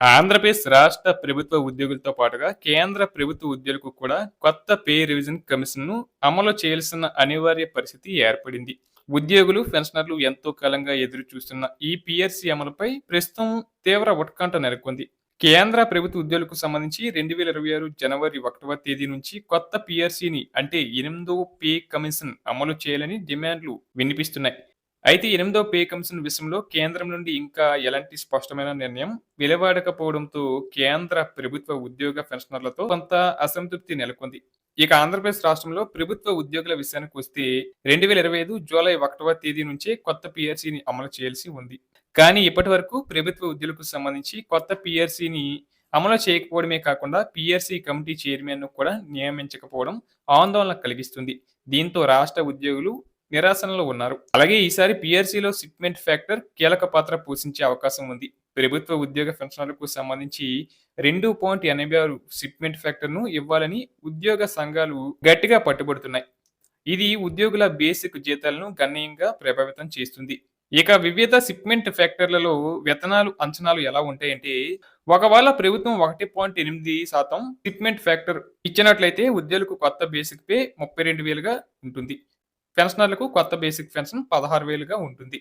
ఆంధ్రప్రదేశ్ రాష్ట్ర ప్రభుత్వ ఉద్యోగులతో పాటుగా కేంద్ర ప్రభుత్వ ఉద్యోగులకు కూడా కొత్త పే రివిజన్ కమిషన్ను అమలు చేయాల్సిన అనివార్య పరిస్థితి ఏర్పడింది. ఉద్యోగులు పెన్షనర్లు ఎంతో కాలంగా ఎదురు చూస్తున్న ఈ పిఆర్సీ అమలుపై ప్రస్తుతం తీవ్ర ఉత్కంఠ నెలకొంది. కేంద్ర ప్రభుత్వ ఉద్యోగులకు సంబంధించి రెండు వేల ఇరవై ఆరు జనవరి ఒకటవ తేదీ నుంచి కొత్త పిఆర్సీని అంటే ఎనిమిదో పే కమిషన్ అమలు చేయాలని డిమాండ్లు వినిపిస్తున్నాయి. అయితే ఎనిమిదో పే కమిషన్ విషయంలో కేంద్రం నుండి ఇంకా ఎలాంటి స్పష్టమైన నిర్ణయం వెలువడకపోవడంతో కేంద్ర ప్రభుత్వ ఉద్యోగ పెన్షనర్లతో కొంత అసంతృప్తి నెలకొంది. ఇక ఆంధ్రప్రదేశ్ రాష్ట్రంలో ప్రభుత్వ ఉద్యోగుల విషయానికి వస్తే రెండు వేల ఇరవై ఐదు జూలై ఒకటవ తేదీ నుంచే కొత్త పిఆర్సీని అమలు చేయాల్సి ఉంది. కానీ ఇప్పటి వరకు ప్రభుత్వ ఉద్యోగులకు సంబంధించి కొత్త పిఆర్సీని అమలు చేయకపోవడమే కాకుండా పిఆర్సీ కమిటీ చైర్మన్ను కూడా నియమించకపోవడం ఆందోళన కలిగిస్తుంది. దీంతో రాష్ట్ర ఉద్యోగులు నిరాశనలో ఉన్నారు. అలాగే ఈసారి పిఆర్సీలో సిప్మెంట్ ఫ్యాక్టర్ కీలక పాత్ర పోషించే అవకాశం ఉంది. ప్రభుత్వ ఉద్యోగ పెన్షనర్లకు సంబంధించి రెండు పాయింట్ ఎనభై ఆరు సిప్మెంట్ ఫ్యాక్టర్ను ఇవ్వాలని ఉద్యోగ సంఘాలు గట్టిగా పట్టుబడుతున్నాయి. ఇది ఉద్యోగుల బేసిక్ జీతాలను గణనీయంగా ప్రభావితం చేస్తుంది. ఇక వివిధ సిప్మెంట్ ఫ్యాక్టర్లలో వేతనాలు అంచనాలు ఎలా ఉంటాయంటే ఒకవేళ ప్రభుత్వం ఒకటి పాయింట్ ఎనిమిది శాతం సిప్మెంట్ ఫ్యాక్టర్ ఇచ్చినట్లయితే ఉద్యోగులకు కొత్త బేసిక్ పే ముప్పై రెండు వేలుగా ఉంటుంది. పెన్షనర్లకు కొత్త బేసిక్ పెన్షన్ పదహారు వేలుగా ఉంటుంది.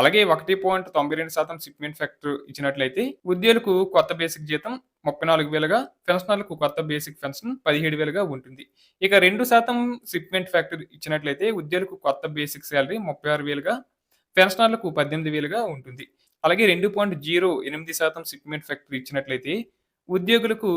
అలాగే ఒకటి పాయింట్ తొంభై రెండు శాతం సిప్మెంట్ ఫ్యాక్టర్ ఇచ్చినట్లయితే ఉద్యోగులకు కొత్త బేసిక్ జీతం ముప్పై నాలుగు వేలుగా పెన్షనర్లకు కొత్త బేసిక్ పెన్షన్ పదిహేడు వేలుగా ఉంటుంది. ఇక రెండు శాతం సిప్మెంట్ ఫ్యాక్టర్ ఇచ్చినట్లయితే ఉద్యోగులకు కొత్త బేసిక్ శాలరీ ముప్పై ఆరు వేలుగా పెన్షనర్లకు పద్దెనిమిది వేలుగా ఉంటుంది. అలాగే రెండు పాయింట్ జీరో ఎనిమిది శాతం సిప్మెంట్ ఫ్యాక్టర్ ఇచ్చినట్లయితే ఉద్యోగులకు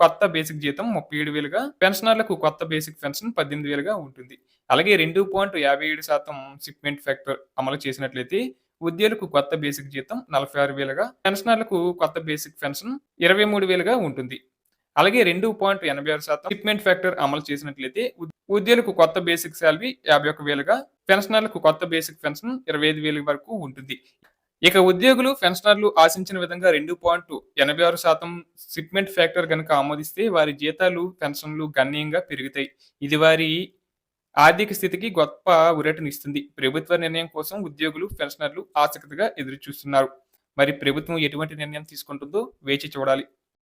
కొత్త బేసిక్ జీతం ముప్పై ఏడు వేలుగా పెన్షనర్లకు కొత్త బేసిక్ పెన్షన్ పద్దెనిమిది వేలుగా ఉంటుంది. అలాగే రెండు పాయింట్ యాభై ఏడు శాతం సిప్మెంట్ ఫ్యాక్టర్ అమలు చేసినట్లయితే ఉద్యోగులకు కొత్త బేసిక్ జీతం నలభై ఆరు వేలుగా పెన్షనర్లకు కొత్త బేసిక్ పెన్షన్ ఇరవై మూడు వేలుగా ఉంటుంది. అలాగే రెండు పాయింట్ ఎనభై ఆరు శాతం సిప్మెంట్ ఫ్యాక్టర్ అమలు చేసినట్లయితే ఉద్యోగులకు కొత్త బేసిక్ శాలరీ యాభై ఒక వేలుగా పెన్షనర్లకు కొత్త బేసిక్ పెన్షన్ ఇరవై ఐదు వేల వరకు ఉంటుంది. ఇక ఉద్యోగులు పెన్షనర్లు ఆశించిన విధంగా రెండు పాయింట్ ఎనభై ఆరు శాతం సిప్మెంట్ ఫ్యాక్టర్ కనుక ఆమోదిస్తే వారి జీతాలు పెన్షన్లు గణనీయంగా పెరుగుతాయి. ఇది వారి ఆర్థిక స్థితికి గొప్ప ఉరటనిస్తుంది ప్రభుత్వ నిర్ణయం కోసం ఉద్యోగులు పెన్షనర్లు ఆసక్తిగా ఎదురు చూస్తున్నారు మరి ప్రభుత్వం ఎటువంటి నిర్ణయం తీసుకుంటుందో వేచి చూడాలి.